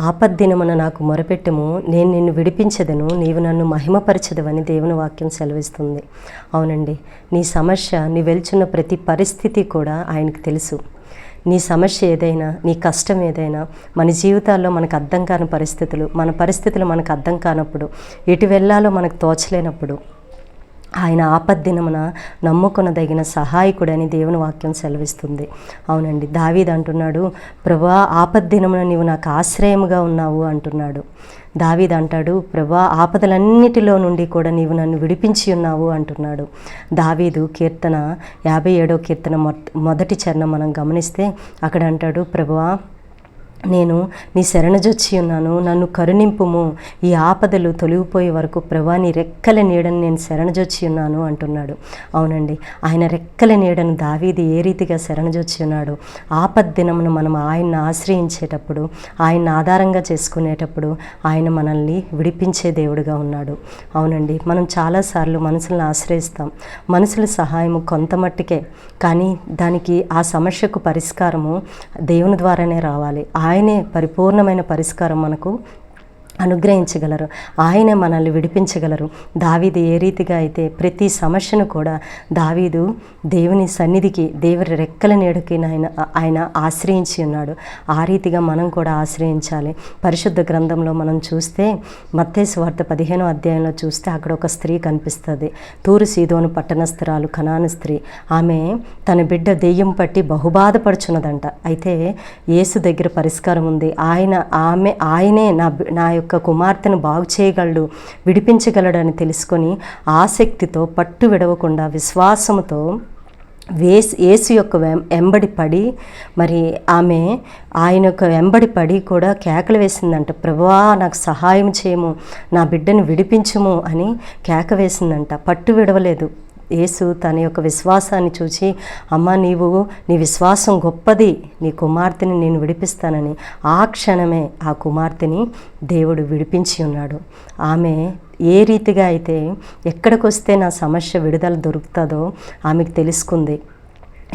ఆపద్దినమున నాకు మొరపెట్టుము. నేను నిన్ను విడిపించదను. నీవు నన్ను మహిమపరచదవని దేవుని వాక్యం సెలవిస్తుంది. అవునండి. నీ సమస్య నీ వెళ్చున్న ప్రతి పరిస్థితి కూడా ఆయనకు తెలుసు. నీ సమస్య ఏదైనా నీ కష్టం ఏదైనా మన జీవితాల్లో మనకు అర్థం కాని పరిస్థితులు మన పరిస్థితులు మనకు అర్థం కానప్పుడు ఎటు వెళ్ళాలో మనకు తోచలేనప్పుడు ఆయన ఆపద్దినమున నమ్ముకొనదగిన సహాయకుడని దేవుని వాక్యం సెలవిస్తుంది. అవునండి దావీద్ అంటున్నాడు ప్రభా ఆపద్దినమున నీవు నాకు ఆశ్రయముగా ఉన్నావు అంటున్నాడు. దావీద్ అంటాడు ప్రభా ఆపదలన్నిటిలో నుండి కూడా నీవు నన్ను విడిపించి ఉన్నావు అంటున్నాడు. దావీదు కీర్తన యాభై ఏడో కీర్తన మొదటి చరణం మనం గమనిస్తే అక్కడ అంటాడు ప్రభా నేను నీ శరణజొచ్చి ఉన్నాను నన్ను కరుణింపుము. ఈ ఆపదలు తొలగిపోయే వరకు ప్రభా నీ రెక్కల నీడను నేను శరణజొచ్చి ఉన్నాను అంటున్నాడు. అవునండి ఆయన రెక్కల నీడను దావీది ఏ రీతిగా శరణజొచ్చి ఉన్నాడు? ఆపద్దినమును మనం ఆయన్ని ఆశ్రయించేటప్పుడు ఆయన్ని ఆధారంగా చేసుకునేటప్పుడు ఆయన మనల్ని విడిపించే దేవుడుగా ఉన్నాడు. అవునండి మనం చాలాసార్లు మనుషులను ఆశ్రయిస్తాం. మనుషుల సహాయము కొంత మట్టుకే కానీ దానికి ఆ సమస్యకు పరిష్కారము దేవుని ద్వారానే రావాలి. ఆయనే పరిపూర్ణమైన పరిష్కారం మనకు అనుగ్రహించగలరు. ఆయనే మనల్ని విడిపించగలరు. దావీదు ఏ రీతిగా అయితే ప్రతి సమస్యను కూడా దావీదు దేవుని సన్నిధికి దేవుని రెక్కల నీడకి ఆయన ఆయన ఆశ్రయించి ఉన్నాడు. ఆ రీతిగా మనం కూడా ఆశ్రయించాలి. పరిశుద్ధ గ్రంథంలో మనం చూస్తే మత్తేసు వార్త పదిహేనో అధ్యాయంలో చూస్తే అక్కడ ఒక స్త్రీ కనిపిస్తుంది. తూరు సీదోను పట్టణస్థురాలు కనాను స్త్రీ. ఆమె తన బిడ్డ దెయ్యం పట్టి బహుబాధపడుచున్నదంట. అయితే యేసు దగ్గర పరిష్కారం ఉంది. ఆయన ఆమె ఆయనే నా నా యొక్క కుమార్తెను బాగు చేయగలడు విడిపించగలడని తెలుసుకొని ఆసక్తితో పట్టు విడవకుండా విశ్వాసముతో వేసి యేసు యొక్క వెం- వెంబడి పడి మరి ఆమె ఆయన యొక్క వెంబడి పడి కూడా కేకలు వేసిందంట ప్రభువా నాకు సహాయం చేయము నా బిడ్డను విడిపించుము అని కేక వేసిందంట. పట్టు విడవలేదు. యేసు తన యొక్క విశ్వాసాన్ని చూచి అమ్మ నీవు నీ విశ్వాసం గొప్పది. నీ కుమార్తెని నేను విడిపిస్తానని ఆ క్షణమే ఆ కుమార్తెని దేవుడు విడిపించి ఉన్నాడు. ఆమె ఏ రీతిగా అయితే ఎక్కడికి వస్తే నా సమస్య విడుదల దొరుకుతుందో ఆమెకు తెలుసుకుంది.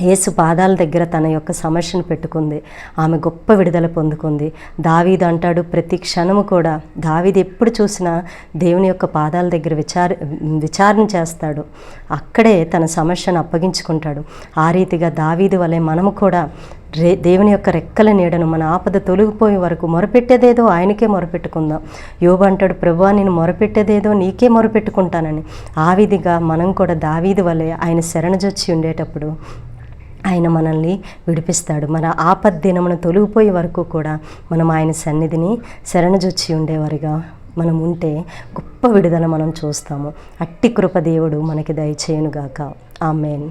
యేసు పాదాల దగ్గర తన యొక్క సమస్యను పెట్టుకుంది. ఆమె గొప్ప విడుదల పొందుకుంది. దావీదు అంటాడు ప్రతి క్షణము కూడా దావీది ఎప్పుడు చూసినా దేవుని యొక్క పాదాల దగ్గర విచార విచారణ చేస్తాడు. అక్కడే తన సమస్యను అప్పగించుకుంటాడు. ఆ రీతిగా దావీదు వలె మనము కూడా రే దేవుని యొక్క రెక్కల నీడను మన ఆపద తొలగిపోయే వరకు మొరపెట్టేదేదో ఆయనకే మొరపెట్టుకుందాం. యోబు అంటాడు ప్రభువా నేను మొరపెట్టేదేదో నీకే మొరపెట్టుకుంటానని. ఆ విధిగా మనం కూడా దావీది వలె ఆయన శరణజొచ్చి ఉండేటప్పుడు ఆయన మనల్ని విడిపిస్తాడు. మన ఆపద్దినమును తొలగిపోయే వరకు కూడా మనం ఆయన సన్నిధిని శరణజొచ్చి ఉండేవారిగా మనం ఉంటే గొప్ప విడుదల మనం చూస్తాము. అట్టి కృప దేవుడు మనకి దయచేయునుగాక. ఆమెన్.